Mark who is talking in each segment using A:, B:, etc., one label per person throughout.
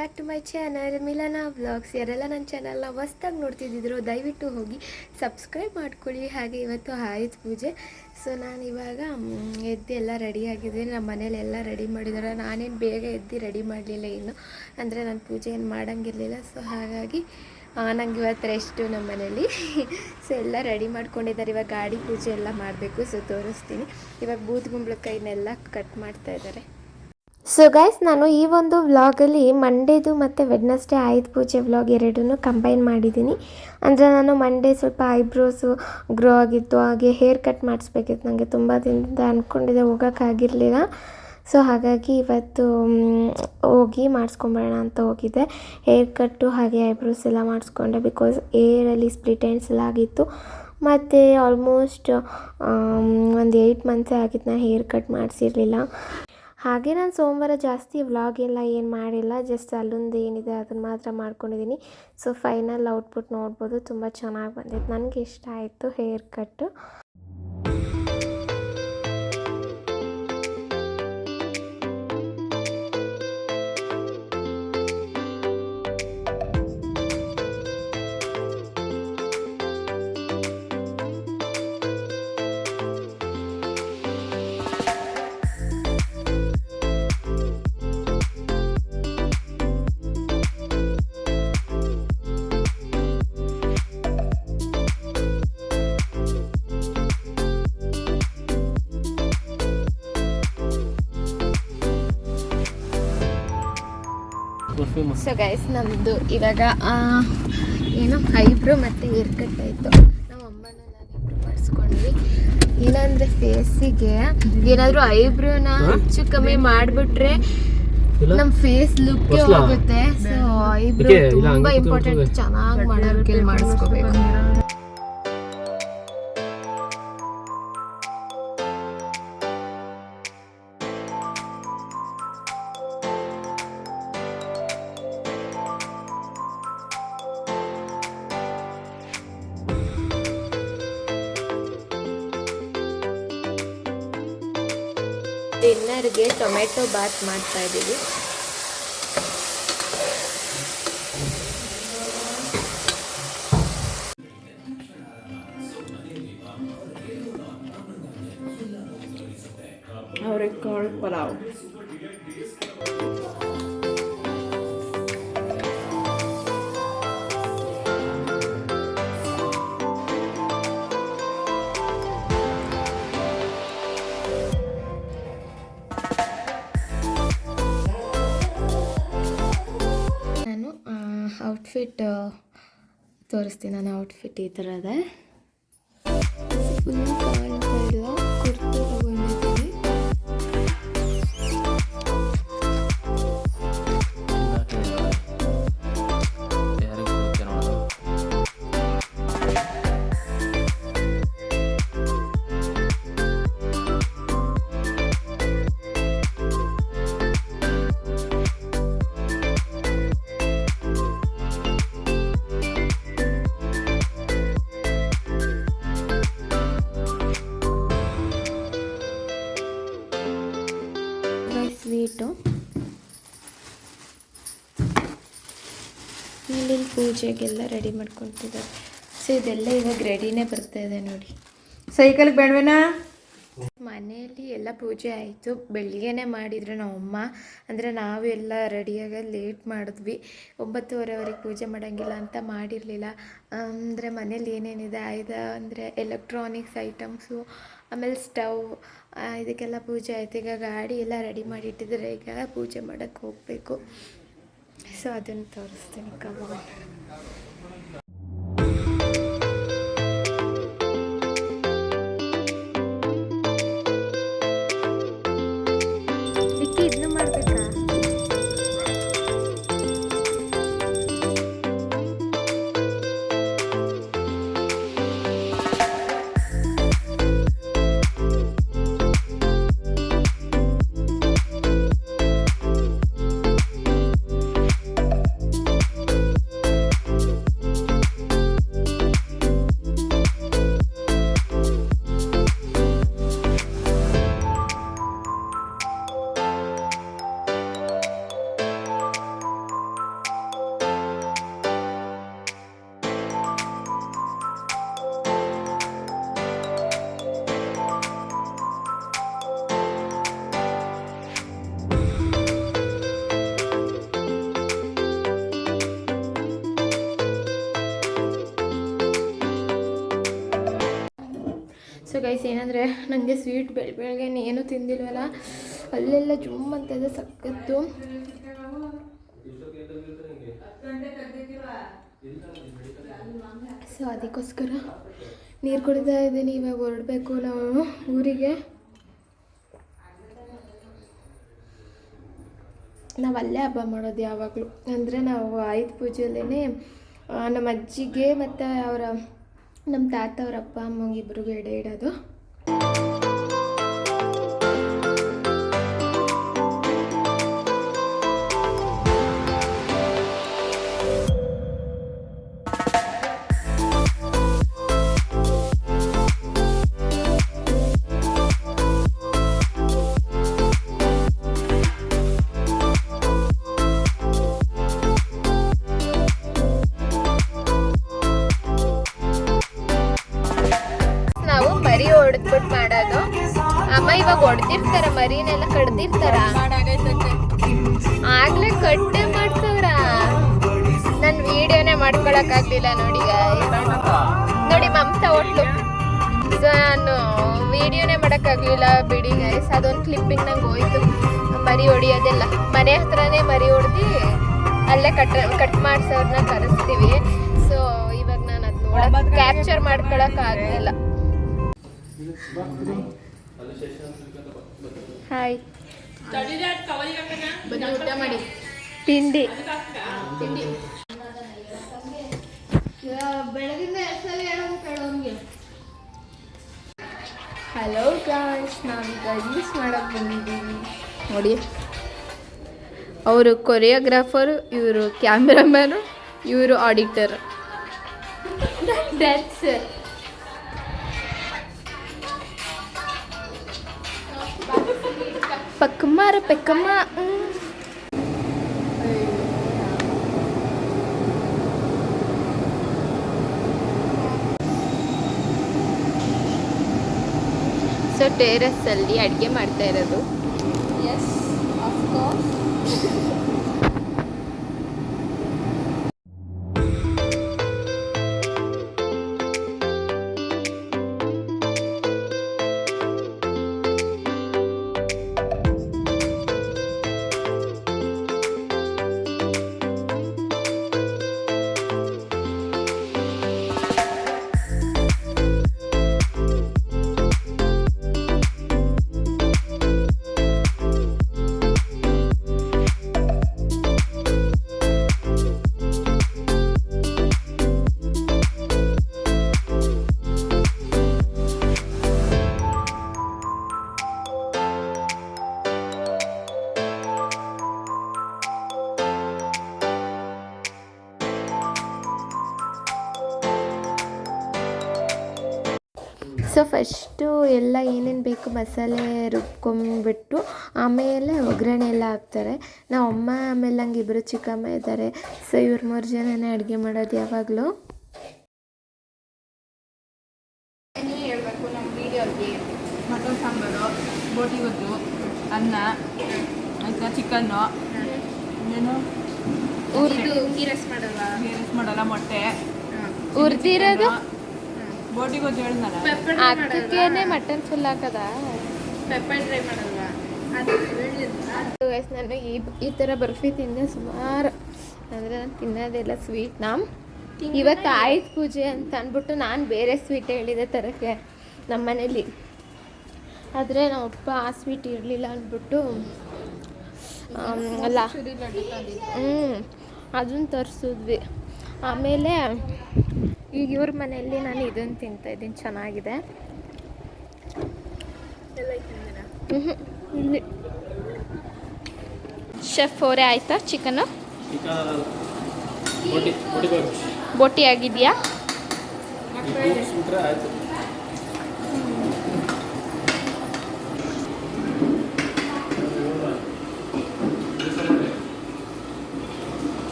A: Back to my channel Milana vlogs ಯಾರೆಲ್ಲ ನನ್ನ ಚಾನಲ್ನ ಹೊಸ್ದಾಗಿ ನೋಡ್ತಿದ್ದಿದ್ರು, ದಯವಿಟ್ಟು ಹೋಗಿ ಸಬ್ಸ್ಕ್ರೈಬ್ ಮಾಡ್ಕೊಳ್ಳಿ. ಹಾಗೆ ಇವತ್ತು ಆಯುಧ ಪೂಜೆ. ಸೊ ನಾನು ಇವಾಗ ಎದ್ದೆಲ್ಲ ಎದ್ದು ಎಲ್ಲ ರೆಡಿ ಆಗಿದ್ದೀನಿ. ನಮ್ಮ ಮನೇಲಿ ಎಲ್ಲ ರೆಡಿ ಮಾಡಿದ್ದಾರೆ. ನಾನೇನು ಬೇಗ ಎದ್ದು ರೆಡಿ ಮಾಡಲಿಲ್ಲ ಇನ್ನು. ಅಂದರೆ ನಾನು ಪೂಜೆ ಏನು ಮಾಡೋಂಗಿರಲಿಲ್ಲ. ಸೊ ಹಾಗಾಗಿ ನಂಗೆ ಇವತ್ತು ರೆಸ್ಟು ನಮ್ಮ ಮನೇಲಿ. ಸೊ ಎಲ್ಲ ರೆಡಿ ಮಾಡ್ಕೊಂಡಿದ್ದಾರೆ. ಇವಾಗ ಗಾಡಿ ಪೂಜೆ ಎಲ್ಲ ಮಾಡಬೇಕು. ಸೊ ತೋರಿಸ್ತೀನಿ. ಇವಾಗ ಬೂದ್ ಗುಂಬಳಕಾಯಿನೆಲ್ಲ ಕಟ್ ಮಾಡ್ತಾ ಇದ್ದಾರೆ. ಸೊ ಗೈಸ್ ನಾನು ಈ ಒಂದು ವ್ಲಾಗಲ್ಲಿ ಮಂಡೇದು ಮತ್ತು ವೆಡ್ನಸ್ಡೇ ಆಯುಧ ಪೂಜೆ ವ್ಲಾಗ್ ಎರಡನ್ನು ಕಂಬೈನ್ ಮಾಡಿದ್ದೀನಿ. ಅಂದರೆ ನಾನು ಮಂಡೇ ಸ್ವಲ್ಪ ಐಬ್ರೋಸು ಗ್ರೋ ಆಗಿತ್ತು, ಹಾಗೆ ಹೇರ್ ಕಟ್ ಮಾಡಿಸ್ಬೇಕಿತ್ತು. ನನಗೆ ತುಂಬ ದಿನದಿಂದ ಅಂದ್ಕೊಂಡಿದ್ದೆ ಹೋಗೋಕ್ಕಾಗಿರಲಿಲ್ಲ ಸೊ ಹಾಗಾಗಿ ಇವತ್ತು ಹೋಗಿ ಮಾಡಿಸ್ಕೊಂಬರೋಣ ಅಂತ ಹೋಗಿದ್ದೆ ಹೇರ್ ಕಟ್ಟು ಹಾಗೆ ಐಬ್ರೋಸ್ ಎಲ್ಲ ಮಾಡಿಸ್ಕೊಂಡೆ ಬಿಕಾಸ್ ಏರಲ್ಲಿ ಸ್ಪ್ಲಿಟ್ ಎಂಡ್ಸ್ ಎಲ್ಲ ಆಗಿತ್ತು. ಮತ್ತು ಆಲ್ಮೋಸ್ಟ್ ಒಂದು ಏಯ್ಟ್ ಮಂತ್ಸೇ ಆಗಿತ್ತು ನಾನು ಹೇರ್ ಕಟ್ ಮಾಡಿಸಿರಲಿಲ್ಲ. ಹಾಗೆ ನಾನು ಸೋಮವಾರ ಜಾಸ್ತಿ ವ್ಲಾಗ್ ಎಲ್ಲ ಏನು ಮಾಡಿಲ್ಲ ಜಸ್ಟ್ ಅಲ್ಲೊಂದು ಏನಿದೆ ಅದನ್ನು ಮಾತ್ರ ಮಾಡ್ಕೊಂಡಿದ್ದೀನಿ ಸೊ ಫೈನಲ್ ಔಟ್ಪುಟ್ ನೋಡ್ಬೋದು, ತುಂಬ ಚೆನ್ನಾಗಿ ಬಂದಿತ್ತು. ನನಗೆ ಇಷ್ಟ ಆಯಿತು ಹೇರ್ ಕಟ್ಟು ಸೊ ಗೈಸ್ ನಮ್ಮದು ಇವಾಗ ಏನು ಐಬ್ರೋ ಮತ್ತು ಹೇರ್ ಕಟ್ ಆಯಿತು ನಮ್ಮ ಅಮ್ಮನೂ ನಾವಿಬ್ರು ಮಾಡಿಸ್ಕೊಂಡ್ವಿ ಏನಂದ್ರೆ ಫೇಸಿಗೆ ಏನಾದರೂ ಐಬ್ರೋನ ಹೆಚ್ಚು ಕಮ್ಮಿ ಮಾಡಿಬಿಟ್ರೆ? ನಮ್ಮ ಫೇಸ್ ಲುಕ್? ಹೋಗುತ್ತೆ ಸೊ ಐಬ್ರೋ? ತುಂಬ ಇಂಪಾರ್ಟೆಂಟ್ ಚೆನ್ನಾಗಿ ಮಾಡೋಕೆ ಮಾಡಿಸ್ಕೋಬೇಕು ಟೊಮೆಟೊ ಬಾತ್ ಮಾಡ್ತಾ ಇದ್ದೀವಿ
B: ಅವರೆಕಾಳು ಪಲಾವ್
A: ಔಟ್ಫಿಟ್ ತೋರಿಸ್ತೀನಿ. ನಾನು ಔಟ್ಫಿಟ್ ಈ ಥರ ಇದೆ. ಫುಲ್ ಪೂಜೆಗೆಲ್ಲ ರೆಡಿ ಮಾಡ್ಕೊಳ್ತಿದ್ದಾರೆ. ಸೊ ಇದೆಲ್ಲ ಇವಾಗ ರೆಡಿನೇ ಬರ್ತಾ ಇದೆ ನೋಡಿ.
B: ಸೈಕಲ್ಗೆ ಬೇಡವೇನಾ?
A: ಮನೆಯಲ್ಲಿ ಎಲ್ಲ ಪೂಜೆ ಆಯಿತು. ಬೆಳಿಗ್ಗೆನೇ ಮಾಡಿದ್ರು ನಮ್ಮಮ್ಮ. ಅಂದರೆ ನಾವೆಲ್ಲ ರೆಡಿಯಾಗಿ ಲೇಟ್ ಮಾಡಿದ್ವಿ. ಒಂಬತ್ತುವರೆವರೆಗೆ ಪೂಜೆ ಮಾಡೋಂಗಿಲ್ಲ ಅಂತ ಮಾಡಿರಲಿಲ್ಲ. ಅಂದರೆ ಮನೇಲಿ ಏನೇನಿದೆ? ಆಯ್ದ ಅಂದರೆ ಎಲೆಕ್ಟ್ರಾನಿಕ್ಸ್ ಐಟಮ್ಸು ಆಮೇಲೆ ಸ್ಟವ್ ಇದಕ್ಕೆಲ್ಲ ಪೂಜೆ ಆಯ್ತು. ಈಗ ಗಾಡಿ ಎಲ್ಲ ರೆಡಿ ಮಾಡಿಟ್ಟಿದ್ರೆ ಈಗ ಪೂಜೆ ಮಾಡೋಕ್ಕೆ ಹೋಗಬೇಕು. ಸೊ ಅದನ್ನು ತೋರಿಸ್ತೀನಿ. ಕಮಾನ್ ಏನಂದರೆ ನನಗೆ ಸ್ವೀಟ್ ಬೆಳ ಬೆಳಗ್ಗೆ ಏನೂ ತಿಂದಿಲ್ವಲ್ಲ, ಅಲ್ಲೆಲ್ಲ ಜುಮ್ ಅಂತ ಇದೆ ಸಕ್ಕತ್ತು ಸೊ ಅದಕ್ಕೋಸ್ಕರ ನೀರು ಕುಡಿತಾ ಇದ್ದೀನಿ, ಇವಾಗ ಹೊರಡಬೇಕು ನಾವು ಊರಿಗೆ. ನಾವು ಅಲ್ಲೇ ಹಬ್ಬ ಮಾಡೋದು ಯಾವಾಗಲೂ. ಅಂದರೆ ನಾವು ಆಯುಧ ಪೂಜೆಯಲ್ಲೇ ನಮ್ಮ ಅಜ್ಜಿಗೆ ಮತ್ತು ಅವರ, ನಮ್ಮ ತಾತ ಅವ್ರ ಅಪ್ಪ, ಅಮ್ಮಂಗೆ ಇಬ್ರಿಗೂ ಎಡೆ ಇಡೋದು. ನಾವು ಮಾಡೋಕ್ಕಾಗಲಿಲ್ಲ ಬಿಡಿ ಗೈಸ್ ಅದೊಂದು ಕ್ಲಿಪ್ಪಿಂಗ್ ನಂಗೆ ಹೋಯ್ತು. ಮರಿ ಹೊಡಿಯೋದೆಲ್ಲ ಮನೆ ಹತ್ರನೇ ಮರಿ ಹೊಡೆದು ಅಲ್ಲೇ ಕಟ್ ಕಟ್ ಮಾಡ್ಸೋರ್ನ ಕರೆಸ್ತೀವಿ. ಸೊ ಇವಾಗ ನಾನು ಅದು ನೋಡೋಕೆ ಕ್ಯಾಪ್ಚರ್ ಮಾಡ್ಕೊಳಕ್ಕಾಗಲಿಲ್ಲ ಹಾಯ್ ಬನ್ನಿ ಊಟ ಮಾಡಿ. ತಿಂಡಿ. ತಿಂಡಿ. ಬೆಳಗಿಂದ ಹಲೋ ಗಾಯ್ಸ್ ನಾವೀಗ ರೀಲ್ಸ್ ಮಾಡಕ್ಕೆ ಬಂದಿದ್ದೀವಿ ನೋಡಿ ಅವರು ಕೊರಿಯೋಗ್ರಾಫರು ಇವರು ಕ್ಯಾಮ್ರಾಮ್ಯಾನು ಇವರು ಆಡಿಟರ್ ದಟ್ಸ್ ಪಕ್ಕಮ್ಮಾರ ಪೆಕ್ಕಮ್ಮ ಸೊ ಟೇರಸ್ಸಲ್ಲಿ ಅಡುಗೆ ಮಾಡ್ತಾ ಇರೋದು.
B: ಎಸ್
A: ಬೇಕು ಮಸಾಲೆ ರುಬ್ಕೊಂಡ್ಬಿಟ್ಟು ಆಮೇಲೆ ಒಗ್ಗರಣೆ ಎಲ್ಲ ಹಾಕ್ತಾರೆ. ನಾವು ಅಮ್ಮ ಆಮೇಲೆ ನಂಗೆ ಇಬ್ಬರು ಚಿಕ್ಕಮ್ಮ ಇದ್ದಾರೆ ಸೊ ಇವ್ರು ಮೂರು ಜನನೇ ಅಡುಗೆ ಮಾಡೋದು ಯಾವಾಗಲೂ.
B: ಮಟನ್ ಸಾಂಬಾರು ಬೋಟಿ ಗೊಜ್ಜು ಅನ್ನ ಆಯ್ತಾ ಚಿಕನ್ನು. ಇನ್ನೇನು ಮಾಡಲ್ಲ ಮೊಟ್ಟೆ.
A: ಉರ್ದಿರೋದು?
B: ಬೋಟಿ ಗೊಜ್ಜು ಹೇಳಿದ್ನಲ್ಲ?
A: ಅದಕ್ಕೇನೆ ಮಟನ್ ಫುಲ್ ಹಾಕದ?
B: ಪೆಪ್ಪರ್ ಡ್ರೈ ಮಾಡಲ್ವಾ?
A: ಗೈಸ್ ನಾನು ಈ ಈ ಥರ ಬರ್ಫಿ ತಿಂದೆ ಸುಮಾರು ಅಂದರೆ ನಾನು ತಿನ್ನೋದೆಲ್ಲ ನಮ್ಮ ಇವತ್ತು ಆಯುಧ ಪೂಜೆ ಅಂತ ಅಂದ್ಬಿಟ್ಟು ನಾನು ಬೇರೆ ಸ್ವೀಟ್ ಹೇಳಿದೆ ತರಕ್ಕೆ ನಮ್ಮ ಮನೇಲಿ ಆದರೆ ನಮ್ಮಪ್ಪ ಆ ಸ್ವೀಟ್ ಇರಲಿಲ್ಲ ಅಂದ್ಬಿಟ್ಟು ಅಲ್ಲ. ಹ್ಞೂ ಅದನ್ನು ತರಿಸಿದ್ವಿ. ಆಮೇಲೆ ಈಗ ಇವ್ರ ಮನೆಯಲ್ಲಿ ನಾನು ಇದನ್ನು ತಿಂತಾಯಿದ್ದೀನಿ ಚೆನ್ನಾಗಿದೆ. ಮ್ಹೂ. ಇಲ್ಲಿ ಶೆಫ್ ಅವರೇ ಆಯ್ತಾ ಚಿಕನು
C: ಬೋಟಿ ಬೋಟಿ ಬಾಯ್ಸ್
A: ಬೋಟಿ ಆಗಿದೆಯಾ?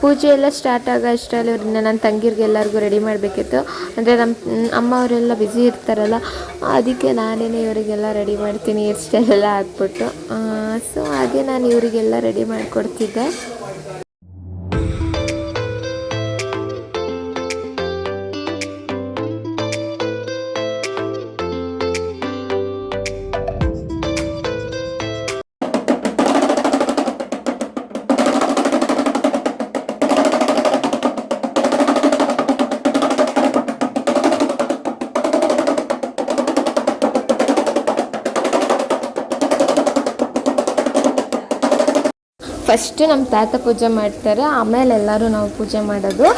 A: ಪೂಜೆ ಎಲ್ಲ ಸ್ಟಾರ್ಟ್ ಆಗೋ ಅಷ್ಟರಲ್ಲಿ ಅವ್ರನ್ನ ನನ್ನ ತಂಗಿರಿಗೆ ಎಲ್ಲರಿಗೂ ರೆಡಿ ಮಾಡಬೇಕಿತ್ತು. ಅಂದರೆ ನಮ್ಮ ಅಮ್ಮವರೆಲ್ಲ ಬ್ಯುಸಿ ಇರ್ತಾರಲ್ಲ, ಅದಕ್ಕೆ ನಾನೇನೆ ಇವರಿಗೆಲ್ಲ ರೆಡಿ ಮಾಡ್ತೀನಿ ಹೇರ್ ಸ್ಟೈಲ್ ಹಾಕ್ಬಿಟ್ಟು ಸೊ ಹಾಗೆ ನಾನು ಇವರಿಗೆಲ್ಲ ರೆಡಿ ಮಾಡಿಕೊಡ್ತಿದ್ದೆ. ಫಸ್ಟು ನಮ್ಮ ತಾತ ಪೂಜೆ ಮಾಡ್ತಾರೆ, ಆಮೇಲೆ ಎಲ್ಲರೂ ನಾವು ಪೂಜೆ ಮಾಡೋದು.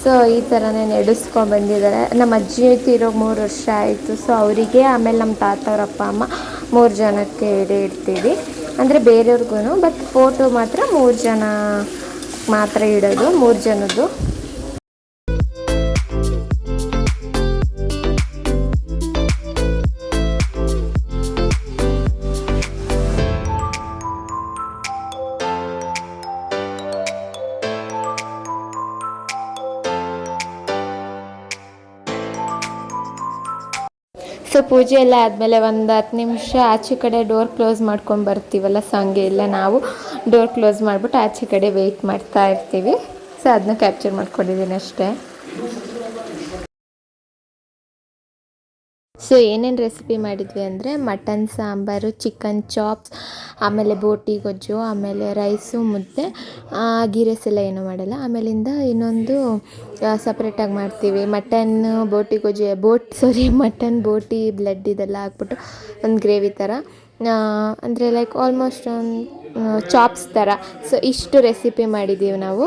A: ಸೊ ಈ ಥರನೇ ನಡೆಸ್ಕೊಂಡು ಬಂದಿದ್ದಾರೆ. ನಮ್ಮ ಅಜ್ಜಿ ತೀರೋ ಮೂರು ವರ್ಷ ಆಯಿತು. ಸೊ ಅವರಿಗೆ, ಆಮೇಲೆ ನಮ್ಮ ತಾತ ಅವ್ರ ಅಪ್ಪ, ಅಮ್ಮ ಮೂರು ಜನಕ್ಕೆ ಎಡೆ ಇಡ್ತೀವಿ. ಅಂದರೆ ಬೇರೆಯವ್ರಿಗೂ ಬಟ್ ಫೋಟೋ ಮಾತ್ರ ಮೂರು ಜನ ಮಾತ್ರ ಇಡೋದು, ಮೂರು ಜನದ್ದು. ಪೂಜೆ ಎಲ್ಲ ಆದಮೇಲೆ ಒಂದು ಹತ್ತು ನಿಮಿಷ ಆಚೆ ಕಡೆ ಡೋರ್ ಕ್ಲೋಸ್ ಮಾಡ್ಕೊಂಡು ಬರ್ತೀವಲ್ಲ ಸೊ ಎಲ್ಲ ನಾವು ಡೋರ್ ಕ್ಲೋಸ್ ಮಾಡಿಬಿಟ್ಟು ಆಚೆ ಕಡೆ ವೆಯ್ಟ್ ಮಾಡ್ತಾ ಇರ್ತೀವಿ. ಸೊ ಅದನ್ನ ಕ್ಯಾಪ್ಚರ್ ಮಾಡ್ಕೊಂಡಿದ್ದೀನಿ ಅಷ್ಟೇ. ಸೊ ಏನೇನು ರೆಸಿಪಿ ಮಾಡಿದ್ವಿ ಅಂದರೆ ಮಟನ್ ಸಾಂಬಾರು ಚಿಕನ್ ಚಾಪ್ಸ್ ಆಮೇಲೆ ಬೋಟಿ, ಗೊಜ್ಜು, ಆಮೇಲೆ ರೈಸು ಮುದ್ದೆ ಗೀ ರೈಸ್ ಎಲ್ಲ ಏನೂ ಮಾಡಲ್ಲ. ಆಮೇಲಿಂದ ಇನ್ನೊಂದು ಸಪ್ರೇಟಾಗಿ ಮಾಡ್ತೀವಿ. ಮಟನ್ ಬೋಟಿ, ಗೊಜ್ಜು, ಬೋಟ್ ಸಾರಿ ಮಟನ್ ಬೋಟಿ ಬ್ಲಡ್ ಇದೆಲ್ಲ ಹಾಕ್ಬಿಟ್ಟು ಒಂದು ಗ್ರೇವಿ ಥರ ಅಂದರೆ ಲೈಕ್ ಆಲ್ಮೋಸ್ಟ್ ಒಂದು ಚಾಪ್ಸ್ ಥರ ಸೊ ಇಷ್ಟು ರೆಸಿಪಿ ಮಾಡಿದ್ದೀವಿ ನಾವು.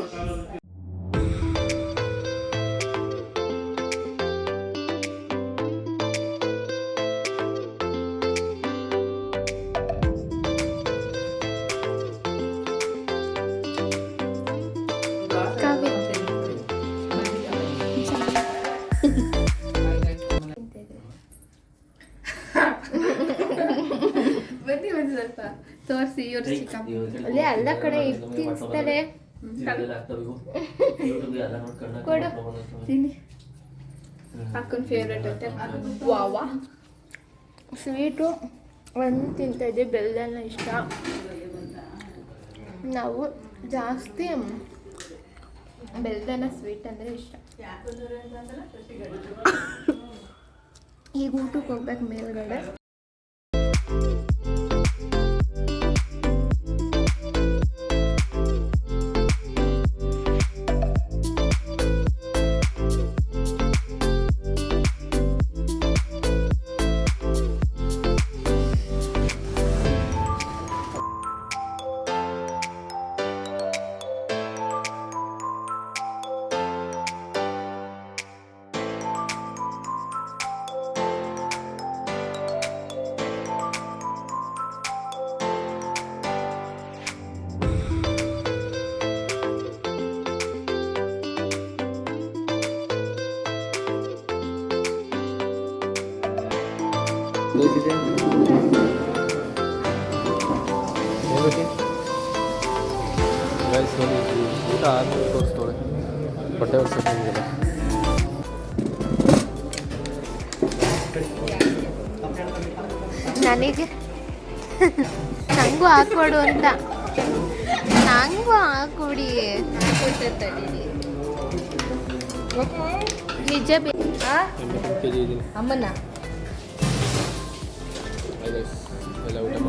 A: ತಿನ್ನಿಸ್ತಾರೆ ಕೊಡು.
B: ತಿನ್ನಿ. ಅಕ್ಕನ ಫೇವ್ರೇಟ್ ಅಂತೆ ವಾವಾ.
A: ಸ್ವೀಟು ಒಂದು ತಿಂತಾಯಿದ್ದೆ ಬೆಲ್ಲನ ಇಷ್ಟ. ನಾವು ಜಾಸ್ತಿ ಬೆಲ್ಲದನ ಸ್ವೀಟ್ ಅಂದರೆ ಇಷ್ಟ. ಈಗ ಊಟಕ್ಕೆ ಹೋಗ್ಬೇಕು ಮೇಲ್ಗಡೆ.
C: ನೋಡಿ ಊಟ ಆದ್ಮೇಲೆ ಬಟ್ಟೆ
A: ನನಗೆ? ನಂಗೂ ಹಾಕೊಡು ಅಂತ. ನಂಗೂ ಹಾಕೊಡಿ ನಿಜ
C: ಬೇಕು
B: ಅಮ್ಮನ?
C: ಲವ್ ಯು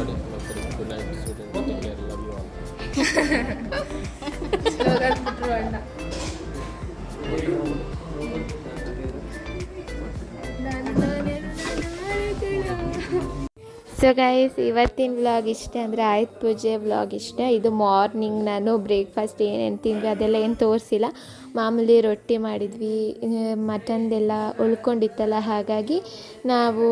A: ಸೊ ಗೈಸ್ ಇವತ್ತಿನ ವ್ಲಾಗ್ ಇಷ್ಟೇ ಅಂದರೆ ಆಯ್ತು ಪೂಜೆ ವ್ಲಾಗ್ ಇಷ್ಟ. ಇದು ಮಾರ್ನಿಂಗ್ ನಾನು ಬ್ರೇಕ್ಫಾಸ್ಟ್ ಏನೇನು ತಿಂದ್ವಿ ಅದೆಲ್ಲ ಏನು ತೋರಿಸಿಲ್ಲ. ಮಾಮೂಲಿ ರೊಟ್ಟಿ ಮಾಡಿದ್ವಿ ಮಟನ್ದೆಲ್ಲ ಉಳ್ಕೊಂಡಿತ್ತಲ್ಲ, ಹಾಗಾಗಿ ನಾವು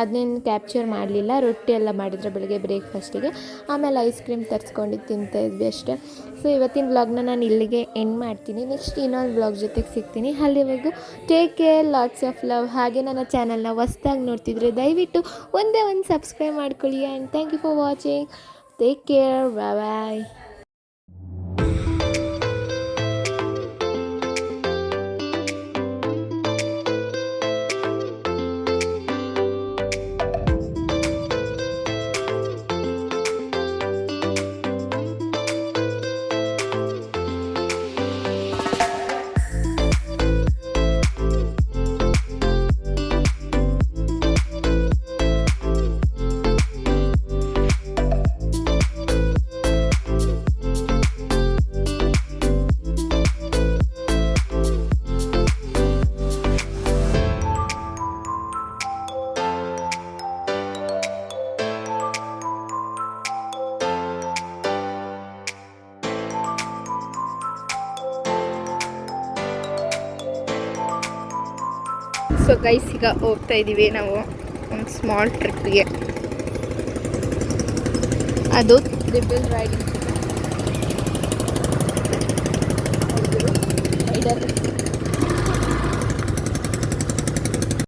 A: ಅದನ್ನೇನು ಕ್ಯಾಪ್ಚರ್ ಮಾಡಲಿಲ್ಲ, ರೊಟ್ಟಿ ಎಲ್ಲ ಮಾಡಿದ್ರೆ ಬೆಳಗ್ಗೆ ಬ್ರೇಕ್ಫಾಸ್ಟಿಗೆ ಆಮೇಲೆ ಐಸ್ ಕ್ರೀಮ್ ತರಿಸ್ಕೊಂಡು ತಿಂತಾ ಇದ್ವಿ ಅಷ್ಟೇ. ಸೊ ಇವತ್ತಿನ ಬ್ಲಾಗ್ನ ನಾನು ಇಲ್ಲಿಗೆ ಎಂಡ್ ಮಾಡ್ತೀನಿ. ನೆಕ್ಸ್ಟ್ ಇನ್ನೊಂದು ಬ್ಲಾಗ್ ಜೊತೆಗೆ ಸಿಗ್ತೀನಿ. ಅಲ್ಲಿವರೆಗೂ take care lots of love ಹಾಗೆ ನನ್ನ ಚಾನಲ್ನ ಹೊಸ್ದಾಗಿ ನೋಡ್ತಿದ್ರೆ ದಯವಿಟ್ಟು ಒಂದೇ ಒಂದು ಸಬ್ಸ್ಕ್ರೈಬ್ ಮಾಡ್ಕೊಳ್ಳಿ. And thank you for watching take care bye
D: so guys ಈಗ ಹೋಗ್ತಾ ಇದ್ದೀವಿ ನಾವು ಒಂದು ಸ್ಮಾಲ್ ಟ್ರಿಪ್ಗೆ ಅದು ತ್ರಿಬಲ್ ರೈಡಿಂಗ್ ರೈಡರ್